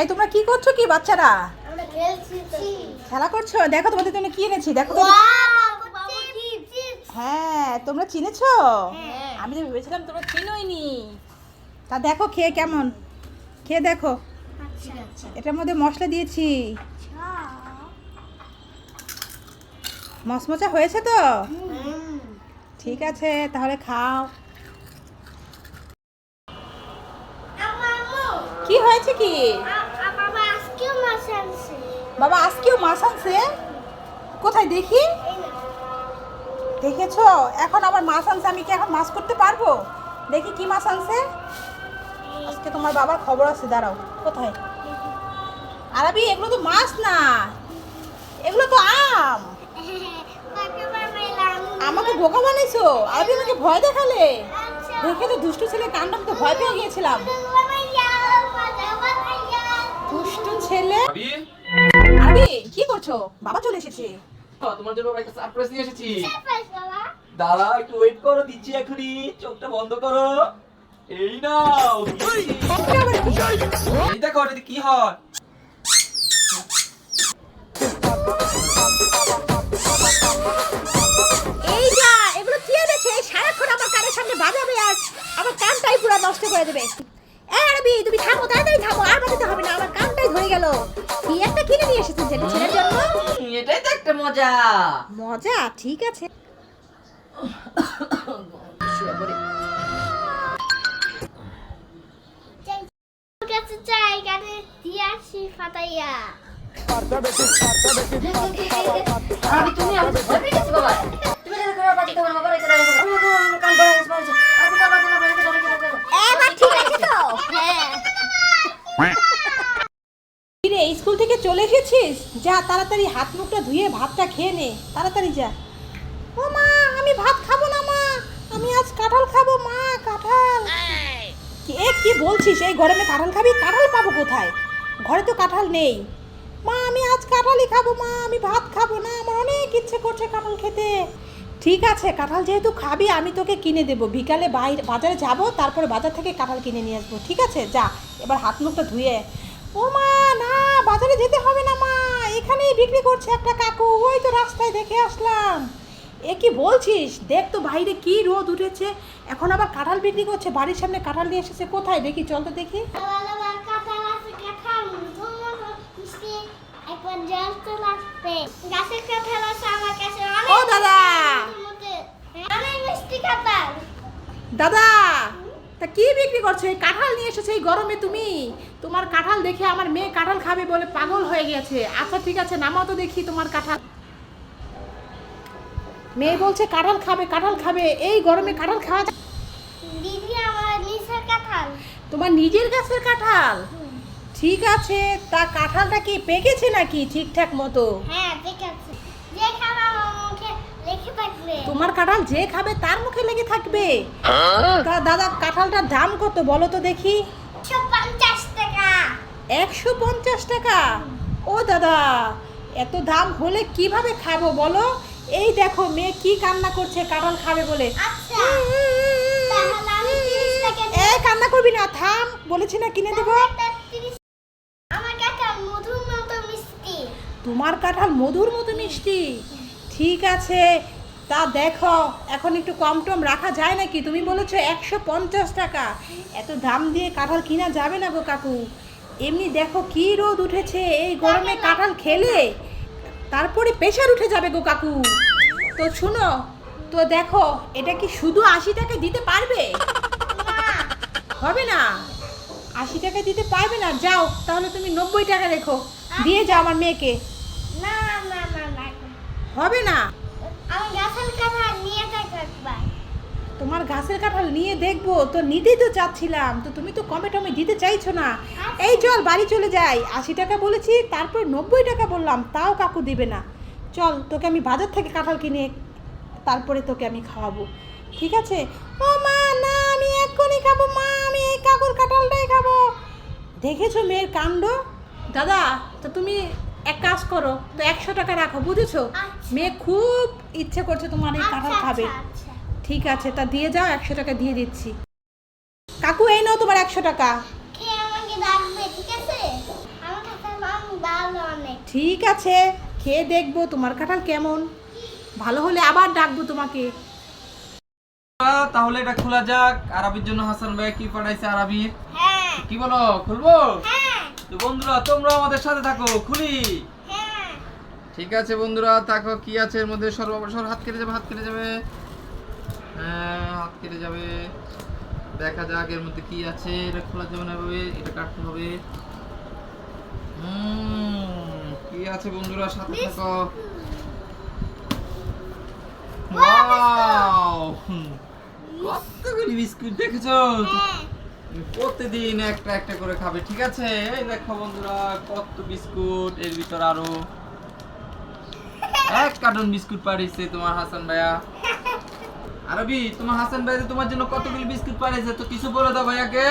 এই তোমরা কি করছ কি বাচ্চারা? খেলা করছ? দেখো তোমাদের জন্য কি এনেছি দেখো তো। হ্যাঁ তোমরা চিনেছো? হ্যাঁ। আমি তো ভেবেছিলাম তোমরা চিনোই নি তা দেখো খেয়ে কেমন। খেয়ে দেখো। এটার মধ্যে মশলা দিয়েছি। মশমচা হয়েছে তো? ঠিক আছে তাহলে খাও। কি হয়েছে কি বাবা আজকেও মাছ আনছে কোথায় দেখি দেখেছ এখন আবার মাছ আনছে আমি কি এখন মাছ করতে পারব দেখি কি মাছ আনছে আজকে তোমার বাবার খবর আছে দাঁড়াও কোথায় আরবি এগুলো তো মাছ না এগুলো তো আম আমাকে বোকা বানাইছো আরবি আমাকে ভয় দেখালে দেখে তো দুষ্টু ছেলে কাণ্ড আমি তো ভয় পেয়ে গিয়েছিলাম ছেলে? আরবি কি করছ? বাবা চলে এসেছে। তোমার জন্য একটা সারপ্রাইজ নিয়ে এসেছি। দাঁড়া একটু ওয়েট করো দিচ্ছি এখনই। চোখটা বন্ধ করো। এই নাও? এই দেখো এটা কি হয়? এই যা এগুলো কি এনেছে? এই সারাক্ষণ আমার কানের সামনে বাজাবে আর আমার কানটাই পুরো নষ্ট করে দেবে। এ আরবি তুমি থামো তাড়াতাড়ি থামো। কানটাই কি একটা কিনে নিয়ে এসেছেন যেটা ছেলের জন্য? এটাই তো একটা মজা। মজা ঠিক আছে। আমি তুমি আমি বাবা তুমি বাবা যা, তাড়াতাড়ি হাত মুখটা ধুয়ে ভাতটা খেয়ে নে। তাড়াতাড়ি যা। ও মা, আমি ভাত খাব না মা। আমি আজ কাঁঠাল খাব মা, কাঁঠাল। এ কি বলছিস? এই গরমে কাঁঠাল খাবি? কাঁঠাল পাবো কোথায়? ঘরে তো কাঁঠাল নেই। মা, আমি আজ কাঁঠালই খাব মা। আমি ভাত খাব না। আমার অনেক ইচ্ছে করছে কাঁঠাল খেতে। ঠিক আছে, কাঁঠাল যেহেতু খাবি, আমি তোকে কিনে দেবো। বিকালে বাইরে, বাজারে যাব, তারপরে বাজার থেকে কাঁঠাল কিনে নিয়ে আসব। ঠিক আছে? যা, এবার হাত মুখটা ধুয়ে। ও মা, না, বাজারে যেতে হবে না মা। এখানেই বিক্রি করছে একটা কাকু ওই তো রাস্তায় দেখে আসলাম। এ কি বলছিস? দেখ তো বাইরে কি রোদ উঠেছে। এখন আবার কাঁঠাল বিক্রি করছে বাড়ির সামনে কাঁঠাল নিয়ে এসেছে কোথায়? দেখি চল তো দেখি। ও দাদা! কাঁঠাল। দাদা! কি বিক্রি করছ? এই কাঁঠাল নিয়ে এসেছ এই গরমে তুমি? তোমার কাঁঠাল দেখে আমার মেয়ে কাঁঠাল খাবে বলে পাগল হয়ে গেছে। আচ্ছা ঠিক আছে নামাও তো দেখি তোমার কাঁঠাল। মেয়ে বলছে কাঁঠাল খাবে কাঁঠাল খাবে। এই গরমে কাঁঠাল খাওয়া দিদি আমার নিচের কাঁঠাল। তোমার নিজের গাছের কাঁঠাল? ঠিক আছে তা কাঁঠালটা কি পেকেছে নাকি ঠিকঠাক মতো? হ্যাঁ ঠিক আছে যে খাবে আমার মুখে লেখে থাকবে তোমার কাঁঠাল যে খাবে তার মুখে লেগে থাকবে। তা দাদা কাঁঠালটার দাম কত বলো তো দেখি। একশো পঞ্চাশ টাকা। ও দাদা এত দাম হলে কীভাবে খাব বলো? এই দেখো মেয়ে কি কান্না করছে কাঁঠাল খাবে বলে। আচ্ছা এ কান্না করবি না থাম বলেছি না কিনে দেবো। তোমার কাঁঠাল মধুর মতো মিষ্টি। ঠিক আছে তা দেখো এখন একটু কম টম রাখা যায় নাকি? তুমি বলেছ একশো পঞ্চাশ টাকা। এত দাম দিয়ে কাঁঠাল কিনা যাবে না গো কাকু? এমনি দেখো কি রোদ উঠেছে এই গরমে কাঁঠাল খেলে। তারপরে প্রেশার উঠে যাবে গো কাকু। তো শুনো তো দেখো এটা কি শুধু আশি টাকা দিতে পারবে? হবে না। আশি টাকা দিতে পারবে না? যাও তাহলে তুমি নব্বই টাকা রেখো। দিয়ে যাও আমার মেয়েকে। না না না না। হবে না? আমি গাছের কাঁঠাল নিয়ে তোমার গাছের কাঁঠাল নিয়ে দেখব তো নিতেই তো চাচ্ছিলাম তো তুমি তো কমে টমে দিতে চাইছো না। এই চল বাড়ি চলে যাই। আশি টাকা বলেছি তারপর নব্বই টাকা বললাম তাও কাকু দিবে না। চল তোকে আমি বাজার থেকে কাঁঠাল কিনে তারপরে তোকে আমি খাওয়াবো। ঠিক আছে? ও মা না আমি এক্ষুনি খাব মা আমি এই কাকুর কাঁঠালটাই খাব। দেখেছ মেয়ের কাণ্ড? দাদা তো তুমি এক কাজ করো তো একশো টাকা রাখো বুঝেছ? আচ্ছা। মেয়ে খুব ইচ্ছে করছে তোমার এই কাঁঠাল আচ্ছা খাবে। আচ্ছা ঠিক আছে তা দিয়ে যাও একশো টাকা দিয়ে দিচ্ছি। কাকু এই নাও তোমার একশো টাকা। খেয়ে আমাকে ডাকবে ঠিক আছে? খেয়ে দেখব তোমার কাঁঠাল কেমন। ভালো হলে আবার ডাকবো তোমাকে। তাহলে এটা খোলা যাক। আরবির জন্য হাসান ভাই কি পাঠাইছে আরবির হ্যাঁ। কি বলো খুলবো? হ্যাঁ। তো বন্ধুরা তোমরা আমাদের সাথে থাকো খুলি হ্যাঁ ঠিক আছে বন্ধুরা দেখো কি আছে এর মধ্যে? সর্ববসর হাত কেটে যাবে হাত কেটে যাবে। হ্যাঁ হাত কেটে যাবে। দেখা যাক এর মধ্যে কি আছে। এটা খোলা যাবে না এভাবে এটা কাটতে হবে। হুম, কি আছে বন্ধুরা সাথে থাকো। কতগুলি বিস্কুট দেখেছ? হ্যাঁ। প্রতিদিন একটা একটা করে খাবে, ঠিক আছে? এই দেখো বন্ধুরা, কত বিস্কুট, এর ভিতর আরও এক কার্টন বিস্কুট পাঠিয়েছে তোমার হাসান ভাইয়া। আরবি, তোমার হাসান ভাই তোমার জন্য কতগুলি বিস্কুট পাঠিয়েছে তো কিছু বলে দাও ভাইয়াকে।